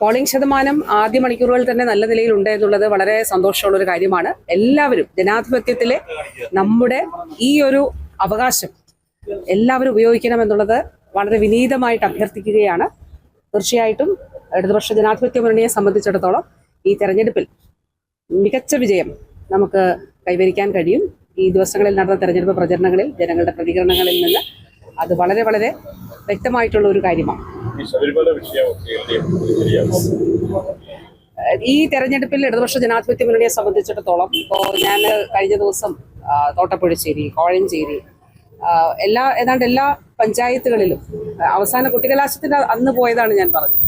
Polling ശതമാനം ആദ്യ മണിക്കൂറുകളിൽ തന്നെ നല്ല നിലയിൽ ഉണ്ട് എന്നുള്ളത് വളരെ സന്തോഷമുള്ള ഒരു കാര്യമാണ്. എല്ലാവരും ജനാധിപത്യത്തിലെ നമ്മുടെ ഈ ഒരു അവകാശം എല്ലാവരും ഉപയോഗിക്കണം എന്നുള്ളത് വളരെ വിനീതമായിട്ട് അഭ്യർത്ഥിക്കുകയാണ്. തീർച്ചയായിട്ടും ഇടതുപക്ഷ ജനാധിപത്യ മുന്നണിയെ സംബന്ധിച്ചിടത്തോളം ഈ തെരഞ്ഞെടുപ്പിൽ മികച്ച വിജയം നമുക്ക് കൈവരിക്കാൻ കഴിയും. ഈ ദിവസങ്ങളിൽ നടന്ന തെരഞ്ഞെടുപ്പ് പ്രചരണങ്ങളിൽ ജനങ്ങളുടെ പ്രതികരണങ്ങളിൽ നിന്ന് അത് വളരെ വളരെ വ്യക്തമായിട്ടുള്ള ഒരു കാര്യമാണ്. ഈ തെരഞ്ഞെടുപ്പിൽ ഇടതുപക്ഷ ജനാധിപത്യ മുന്നണിയെ സംബന്ധിച്ചിടത്തോളം ഇപ്പോൾ ഞാൻ കഴിഞ്ഞ ദിവസം തോട്ടപ്പുഴശ്ശേരി കോഴഞ്ചേരി എല്ലാ ഏതാണ്ട് എല്ലാ പഞ്ചായത്തുകളിലും അവസാന കുട്ടികലാശത്തിന് അന്ന് പോയതാണ് ഞാൻ പറഞ്ഞത്.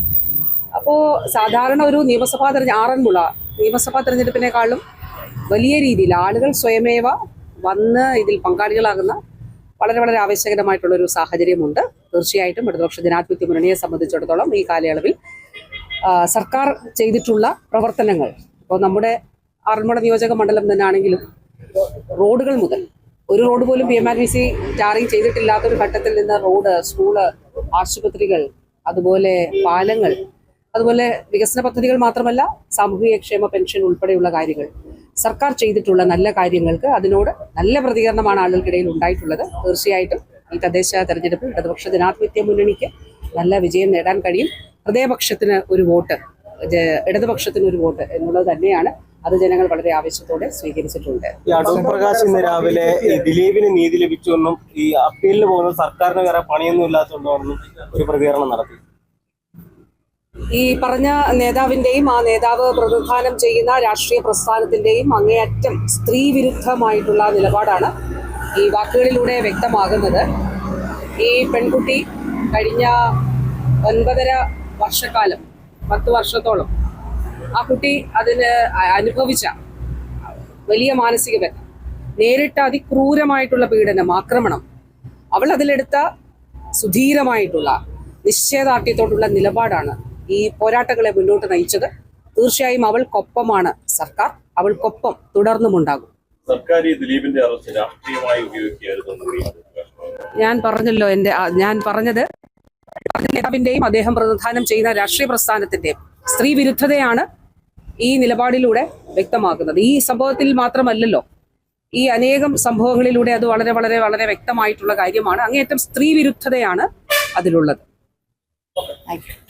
അപ്പോൾ സാധാരണ ഒരു നിയമസഭാ തെരഞ്ഞെ ആറന്മുള നിയമസഭാ തെരഞ്ഞെടുപ്പിനേക്കാളും വലിയ രീതിയിൽ ആളുകൾ സ്വയമേവ വന്ന് ഇതിൽ പങ്കാളികളാകുന്ന വളരെ വളരെ ആവശ്യകരമായിട്ടുള്ള ഒരു സാഹചര്യമുണ്ട്. തീർച്ചയായിട്ടും ഇടതുപക്ഷ ജനാധിപത്യ മുന്നണിയെ സംബന്ധിച്ചിടത്തോളം ഈ കാലയളവിൽ സർക്കാർ ചെയ്തിട്ടുള്ള പ്രവർത്തനങ്ങൾ ഇപ്പോൾ നമ്മുടെ ആറന്മുള നിയോജക മണ്ഡലം തന്നെയാണെങ്കിലും റോഡുകൾ മുതൽ ഒരു റോഡ് പോലും P M R V C tarring ചെയ്തിട്ടില്ലാത്ത ഒരു ഘട്ടത്തിൽ നിന്ന് റോഡ് സ്കൂൾ ആശുപത്രികൾ അതുപോലെ പാലങ്ങൾ അതുപോലെ വികസന പദ്ധതികൾ മാത്രമല്ല സാമൂഹിക ക്ഷേമ പെൻഷൻ ഉൾപ്പെടെയുള്ള കാര്യങ്ങൾ സർക്കാർ ചെയ്തിട്ടുള്ള നല്ല കാര്യങ്ങൾക്ക് അതിനോട് നല്ല പ്രതികരണമാണ് ആളുകൾക്കിടയിൽ ഉണ്ടായിട്ടുള്ളത്. തീർച്ചയായിട്ടും ഈ തദ്ദേശ തെരഞ്ഞെടുപ്പിൽ ഇടതുപക്ഷ ജനാധിപത്യ മുന്നണിക്ക് നല്ല വിജയം നേടാൻ കഴിയും. ഹൃദയപക്ഷത്തിന് ഒരു വോട്ട് ഇടതുപക്ഷത്തിന് ഒരു വോട്ട് എന്നുള്ളത് തന്നെയാണ് അത് ജനങ്ങൾ വളരെ ആവേശത്തോടെ സ്വീകരിച്ചിട്ടുണ്ട്. പ്രകാശ് ഇന്ന് രാവിലെ ദിലീപിന് നീതി ലഭിച്ചുവെന്നും ഈ അപ്പീലിന് പോകുന്ന സർക്കാരിന് വേറെ പണിയൊന്നും ഇല്ലാത്തതുകൊണ്ടാണെന്നും ഒരു പ്രതികരണം നടത്തി. ഈ പറഞ്ഞ നേതാവിന്റെയും ആ നേതാവ് പ്രതിനിധാനം ചെയ്യുന്ന രാഷ്ട്രീയ പ്രസ്ഥാനത്തിന്റെയും അങ്ങേയറ്റം സ്ത്രീ വിരുദ്ധമായിട്ടുള്ള നിലപാടാണ് ഈ വാക്കുകളിലൂടെ വ്യക്തമാകുന്നത്. ഈ പെൺകുട്ടി കഴിഞ്ഞ ഒൻപതര വർഷക്കാലം പത്ത് വർഷത്തോളം ആ കുട്ടി അതിന് അനുഭവിച്ച വലിയ മാനസിക ബന്ധം നേരിട്ട അതിക്രൂരമായിട്ടുള്ള പീഡനം ആക്രമണം അവൾ അതിലെടുത്ത സുധീരമായിട്ടുള്ള നിശ്ചയദാർഢ്യത്തോടുള്ള നിലപാടാണ് ഈ പോരാട്ടങ്ങളെ മുന്നോട്ട് നയിച്ചത് തീർച്ചയായും അവൾക്കൊപ്പമാണ് സർക്കാർ. അവൾക്കൊപ്പം തുടർന്നുമുണ്ടാകും. സർക്കാർ ഈ ദിലീപിന്റെ അറസ്റ്റ് രാഷ്ട്രീയമായി ഉപയോഗിക്കുകയായിരുന്നു. ഞാൻ പറഞ്ഞല്ലോ എന്റെ ഞാൻ പറഞ്ഞത് നേതാവിന്റെയും അദ്ദേഹം പ്രതിനിധാനം ചെയ്യുന്ന രാഷ്ട്രീയ പ്രസ്ഥാനത്തിന്റെയും സ്ത്രീ വിരുദ്ധതയാണ് ഈ നിലപാടിലൂടെ വ്യക്തമാക്കുന്നത് ഈ സംഭവത്തിൽ മാത്രമല്ലല്ലോ ഈ അനേകം സംഭവങ്ങളിലൂടെ അത് വളരെ വളരെ വളരെ വ്യക്തമായിട്ടുള്ള കാര്യമാണ്. അങ്ങേയറ്റം സ്ത്രീ വിരുദ്ധതയാണ് അതിലുള്ളത്. Thank you